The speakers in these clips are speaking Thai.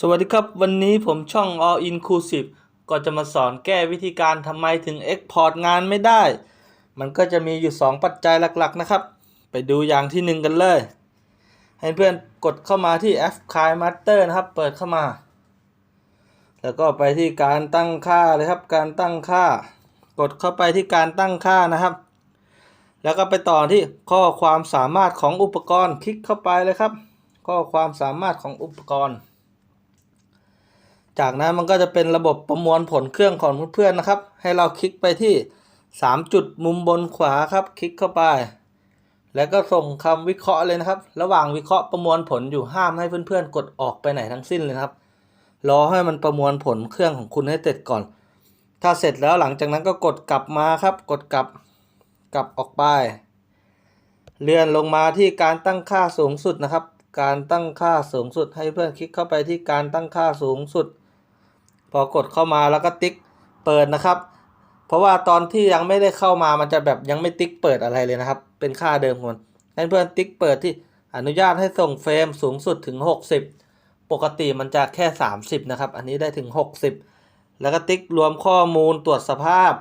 สวัสดีครับ วันนี้ผมช่อง All Inclusive ก็จะมาสอนแก้วิธีการทำไมถึง Export งานไม่ได้ มันก็จะมีอยู่ 2 ปัจจัยหลักๆนะครับ ไปดูอย่างที่ 1 กันเลย ให้เพื่อนกดเข้ามาที่ F k i Master นะครับ เปิดเข้ามา แล้วก็ไปที่การตั้งค่าเลยครับ การตั้งค่า กดเข้าไปที่การตั้งค่านะครับ แล้วก็ไปต่อที่ข้อความสามารถของอุปกรณ์ คลิกเข้าไปเลยครับ ข้อความสามารถของอุปกรณ์ จากนั้นมันก็จะเป็นระบบประมวลผลเครื่องของเพื่อนๆนะครับ ให้เราคลิกไปที่ 3 จุดมุมบนขวาครับ คลิกเข้าไป แล้วก็ส่งคำวิเคราะห์เลยนะครับ ระหว่างวิเคราะห์ประมวลผลอยู่ห้ามให้เพื่อนๆ กดออกไปไหนทั้งสิ้นเลยครับ รอให้มันประมวลผลเครื่องของคุณให้เสร็จก่อน ถ้าเสร็จแล้วหลังจากนั้นก็กดกลับมาครับ กดกลับกลับออกไป เลื่อนลงมาที่การตั้งค่าสูงสุดนะครับการตั้งค่าสูงสุดให้เพื่อนคลิกเข้าไปที่การตั้งค่าสูงสุด พอกดเข้ามาแล้วก็ติ๊กเปิดนะครับ เพราะว่าตอนที่ยังไม่ได้เข้ามามันจะแบบยังไม่ติ๊กเปิดอะไรเลยนะครับ เป็นค่าเดิมของมันให้เพื่อนติ๊กเปิดที่อนุญาตให้ส่งเฟรมสูงสุดถึง 60 ปกติมันจะแค่ 30 นะครับ อันนี้ได้ถึง 60 แล้วก็ติ๊กรวมข้อมูลตรวจสภาพ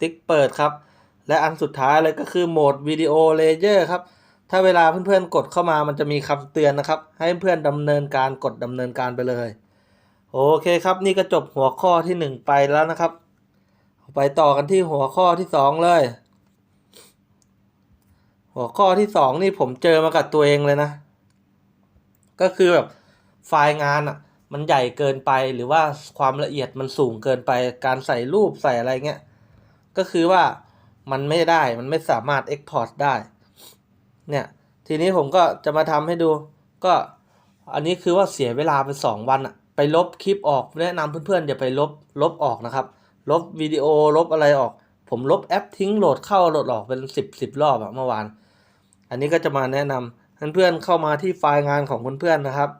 ติ๊กเปิดครับ และอันสุดท้ายเลยก็คือโหมดวิดีโอเลเยอร์ครับ ถ้าเวลาเพื่อนๆกดเข้ามามันจะมีคำเตือนนะครับ ให้เพื่อนดำเนินการกดดำเนินการไปเลย โอเคครับนี่ก็จบหัวข้อที่ 1 ไปแล้วนะครับ ไปต่อกันที่หัวข้อที่ 2 เลย หัวข้อที่ 2 นี่ผมเจอมากับตัวเองเลยนะ ก็คือแบบไฟล์งานอะมันใหญ่เกินไปหรือว่าความละเอียดมันสูงเกินไปการใส่รูปใส่อะไรเงี้ยก็คือว่ามันไม่ได้มันไม่สามารถ Export ได้ เนี่ย ทีนี้ผมก็จะมาทำให้ดู ก็อันนี้คือว่าเสียเวลาไป 2 วันอะ ไปลบคลิปออกแนะนำเพื่อนๆอย่าไปลบลบออกนะครับ ลบวิดีโอลบอะไรออก ผมลบแอปทิ้งโหลดเข้าโหลดออกเป็น 10 10 รอบอะเมื่อวาน อันนี้ก็จะมาแนะนำเพื่อนๆเข้ามาที่ไฟล์งานของเพื่อนๆนะครับ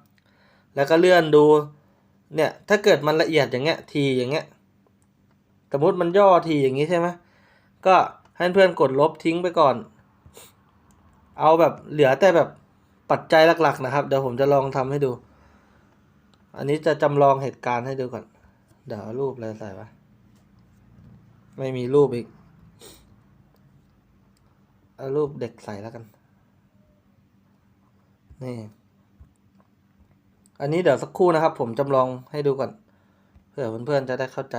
แล้วก็เลื่อนดูเนี่ยถ้าเกิดมันละเอียดอย่างเงี้ยทีอย่างเงี้ยสมมติมันย่อทีอย่างงี้ใช่ไหมก็ให้เพื่อนกดลบทิ้งไปก่อน เอาแบบเหลือแต่แบบปัจจัยหลักๆนะครับ เดี๋ยวผมจะลองทำให้ดู อันนี้จะจำลองเหตุการณ์ให้ดูก่อน เดี๋ยวเอารูปอะไรใส่วะไม่มีรูปอีก เอารูปเด็กใส่แล้วกัน นี่ อันนี้เดี๋ยวสักครู่นะครับ ผมจำลองให้ดูก่อนเพื่อเพื่อนๆจะได้เข้าใจ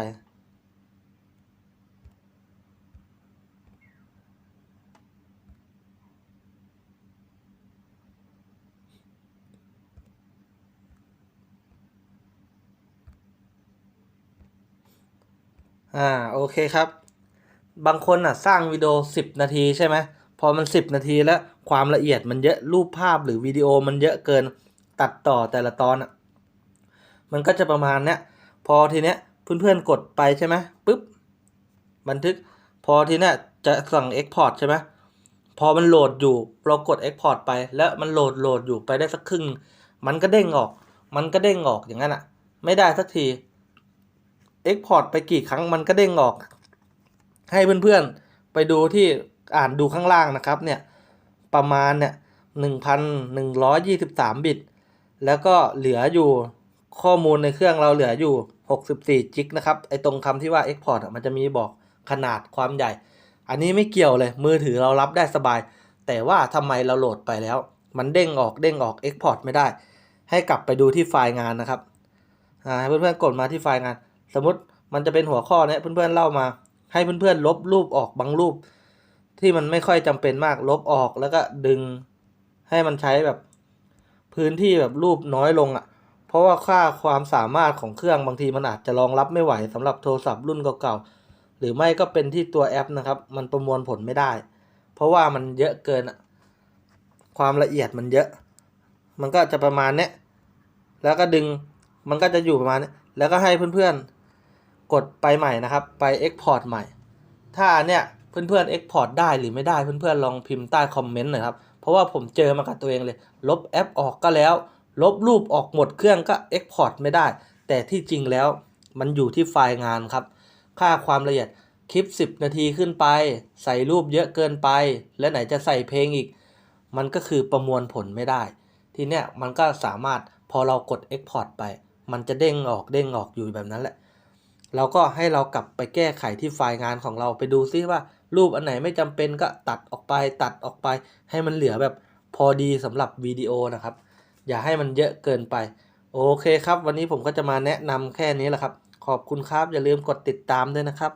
อ่าโอเคครับ บางคนอะสร้างวิดีโอ 10 นาทีใช่ไหมพอมัน 10 นาทีแล้วความละเอียดมันเยอะรูปภาพหรือวิดีโอมันเยอะเกินตัดต่อแต่ละตอนอะมันก็จะประมาณเนี้ยพอทีเนี้ยเพื่อนๆกดไปใช่ไหมปุ๊บบันทึกพอทีเนี้ยจะสั่ง Export ใช่ไหมพอมันโหลดอยู่เรากด Export ไป แล้วมันโหลดโหลดอยู่ไปได้สักครึ่ง มันก็เด้งออก มันก็เด้งออกอย่างนั้นอะ ไม่ได้สักที Export ไปกี่ครั้งมันก็เด้งออก ให้เพื่อนๆไปดูที่อ่านดูข้างล่างนะครับเนี่ยประมาณเนี่ยหนึ่งพันหนึ่งร้อยยี่สิบสามบิต แล้วก็เหลืออยู่ข้อมูลในเครื่องเราเหลืออยู่หกสิบสี่จิกนะครับ ไอตรงคำที่ว่า Export อะมันจะมีบอกขนาดความใหญ่ อันนี้ไม่เกี่ยวเลย มือถือเรารับได้สบาย แต่ว่าทำไมเราโหลดไปแล้ว มันเด้งออกเด้งออก Export ไม่ได้ ให้กลับไปดูที่ไฟล์งานนะครับให้เพื่อนๆกดมาที่ไฟล์งาน สมมติมันจะเป็นหัวข้อเนี้ยเพื่อนๆเล่ามา ให้เพื่อนๆลบรูปออกบางรูป ที่มันไม่ค่อยจำเป็นมากลบออกแล้วก็ดึงให้มันใช้แบบพื้นที่แบบรูปน้อยลงอะ่ะ เพราะว่าค่าความสามารถของเครื่องบางทีมันอาจจะรองรับไม่ไหวสำหรับโทรศัพท์รุ่นเก่าๆหรือไม่ก็เป็นที่ตัวแอปนะครับ มันประมวลผลไม่ได้ เพราะว่ามันเยอะเกินความละเอียดมันเยอะ มันก็จะประมาณเนี้ยแล้วก็ดึงมันก็จะอยู่ประมาณนี้แล้วก็ให้เพื่อนๆ กดไปใหม่นะครับ ไป Export ใหม่ ถ้าเนี่ยเพื่อนๆ Export ได้หรือไม่ได้เพื่อนๆ ลองพิมพ์ใต้คอมเมนต์หน่อยครับ เพราะว่าผมเจอมากับตัวเองเลย ลบแอปออกก็แล้ว ลบรูปออกหมดเครื่องก็ Export ไม่ได้ แต่ที่จริงแล้วมันอยู่ที่ไฟล์งานครับ ค่าความละเอียดคลิป 10 นาทีขึ้นไป ใส่รูปเยอะเกินไป และไหนจะใส่เพลงอีก มันก็คือประมวลผลไม่ได้ ทีเนี้ยมันก็สามารถพอเรากด Export ไป มันจะเด้งออกเด้งออกอยู่แบบนั้นแหละ เราก็ให้เรากลับไปแก้ไขที่ไฟล์งานของเราไปดูซิว่า รูปอันไหนไม่จำเป็นก็ตัดออกไปตัดออกไป ให้มันเหลือแบบพอดีสำหรับวิดีโอนะครับ อย่าให้มันเยอะเกินไป โอเคครับ วันนี้ผมก็จะมาแนะนำแค่นี้แหละครับ ขอบคุณครับอย่าลืมกดติดตามด้วยนะครับ